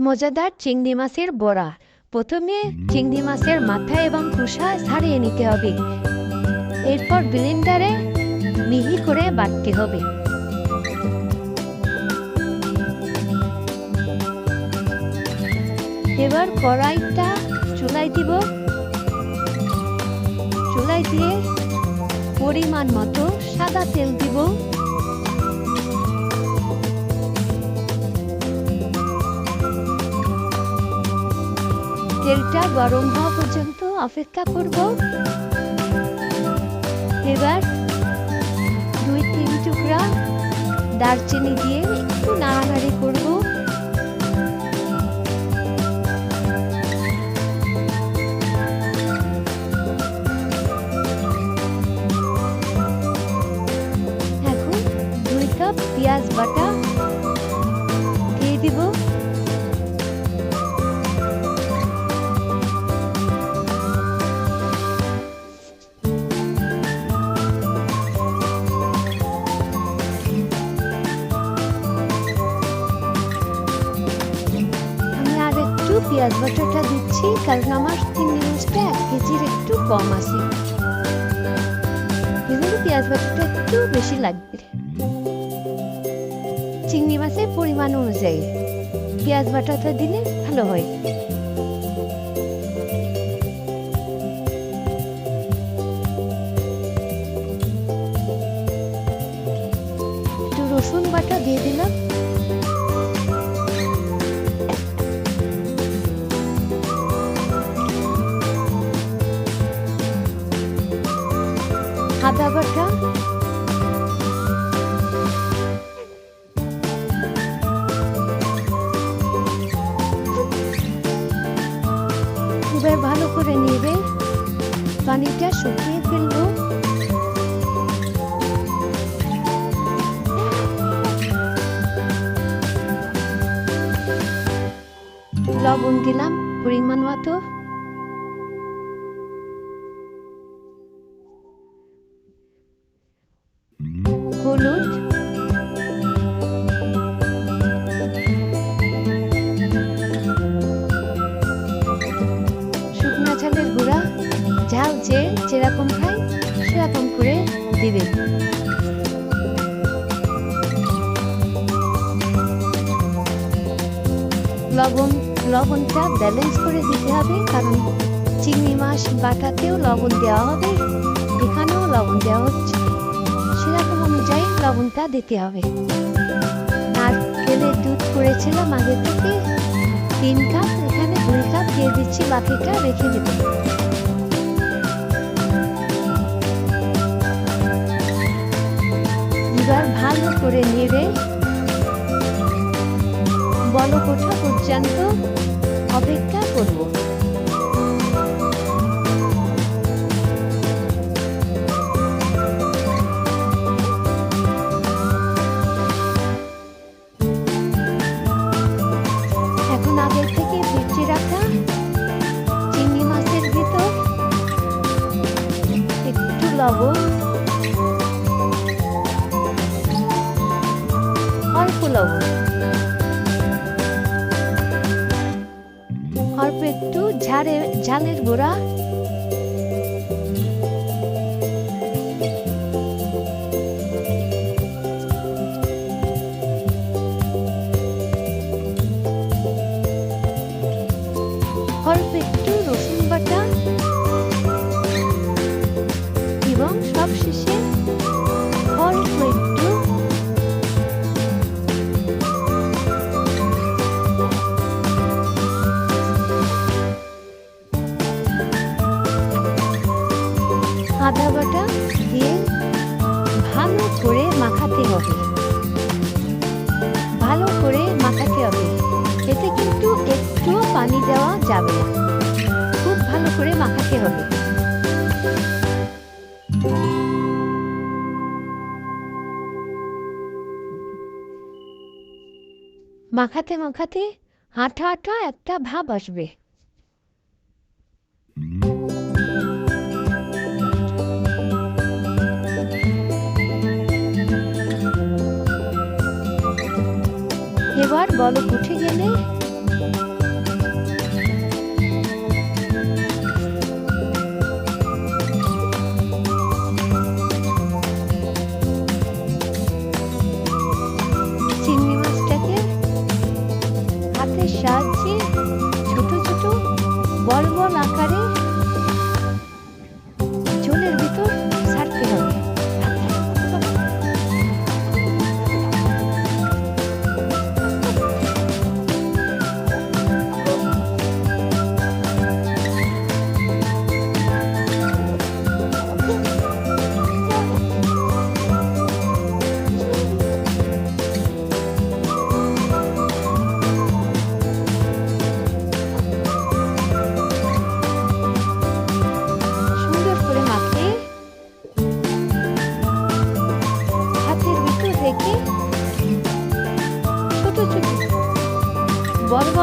মজাদার চিংড়ি মাছের বড়া। প্রথমে চিংড়ি মাছের মাথা এবং খোসা ছাড়িয়ে নিতে হবে। এরপর ব্লেন্ডারে মিহি করে বাটতে হবে। এবার কড়াইটা চুলাই দিব। চুলাই দিয়ে পরিমাণ মতো সাদা তেল দিব। তেলটা গরম হওয়া পর্যন্ত অপেক্ষা করব। এবার দুই, তিন টুকরা দারচিনি দিয়ে একটু নাড়ানাড়ি করব। এখন দুই কাপ পেঁয়াজ বাটা আমার চিংড়ি মাছটা এক কেজির একটু কম আছে। এজন্য পেঁয়াজ বাটাটা একটু বেশি লাগবে। চিংড়ি মাছের পরিমাণ অনুযায়ী পেঁয়াজ বাটাটা দিলে ভালো হয়। একটু রসুন বাটা দিয়ে দিলাম। আদা বাটা ভালো করে নেবে পানিটা শুকিয়ে ফেলব। লবণ দিলাম পরিমাণ মতো। দিবে। লবণ, লবণটা ব্যালেন্স করে দিতে হবে, কারণ চিংড়ি মাছ বাটাতেও লবণ দেওয়া হবে, এখানেও লবণ দেওয়া হচ্ছে। সেরকম অনুযায়ী লবণটা দিতে হবে। আর কেলের দুধ করেছিলাম আগে থেকে, তিন কাপ, এখানে দুই কাপ দিয়ে দিচ্ছি, বাকিটা রেখে দেবো এবার ভালো করে নেড়ে ওঠা পর্যন্ত অপেক্ষা করব। এখন আগে থেকে রাখা লবণ লবণ অল্প একটু ঝাড়ে ঝালের গুঁড়া। অল্প আদা বাটা দিয়ে ভালো করে মাখাতে হবে। ভালো করে মাখাতে হবে। এতে কিন্তু একটুও পানি দেওয়া যাবে না। খুব ভালো করে মাখাতে হবে। মাখাতে মাখাতে আঠা আঠা একটা ভাব আসবে। এবার বলো উঠে গেলে? চিংড়ি মাছটাকে সাহায্যে ছোট ছোট বড় বড় আকারে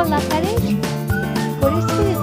বড় pared por করে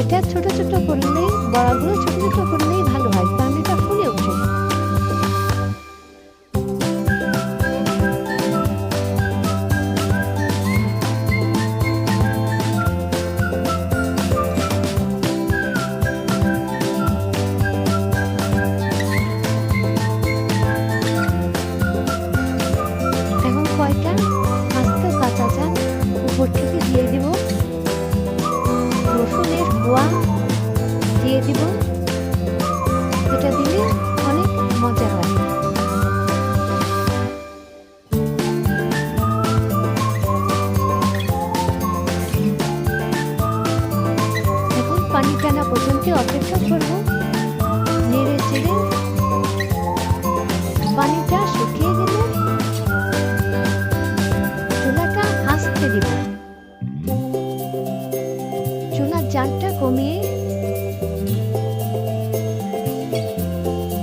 এটা ছোট ছোট করলেই বড়াগুলো ছোট ছোট করলেই পর্যন্ত অপেক্ষা করব। নেড়ে চেড়ে পানিটা শুকিয়ে গেলে চুলাটা আস্তে দিব। চুলার জালটা কমিয়ে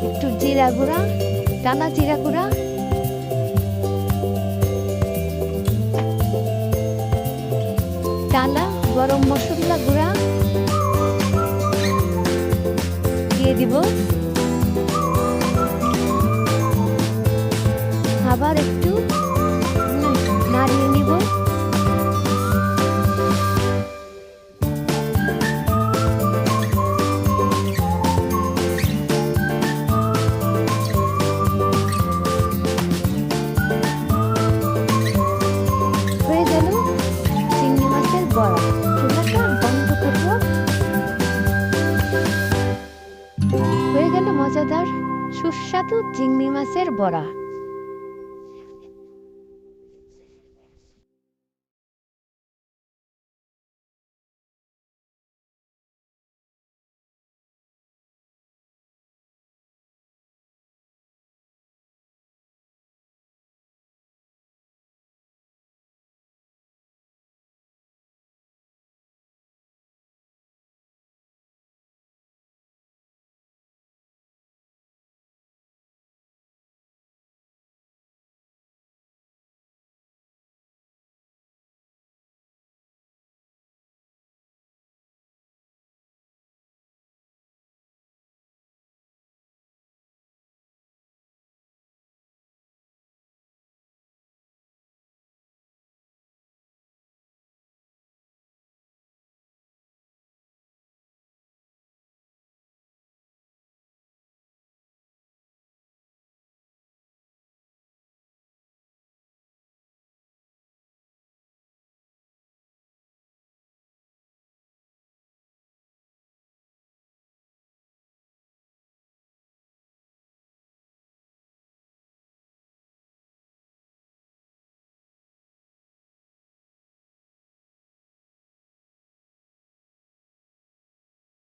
একটু জিরা গুঁড়া, টানা জিরা গুঁড়া, টানা গরম মশলা গুঁড়া দিব। আবার একটু নাড়িয়ে নিব। হয়ে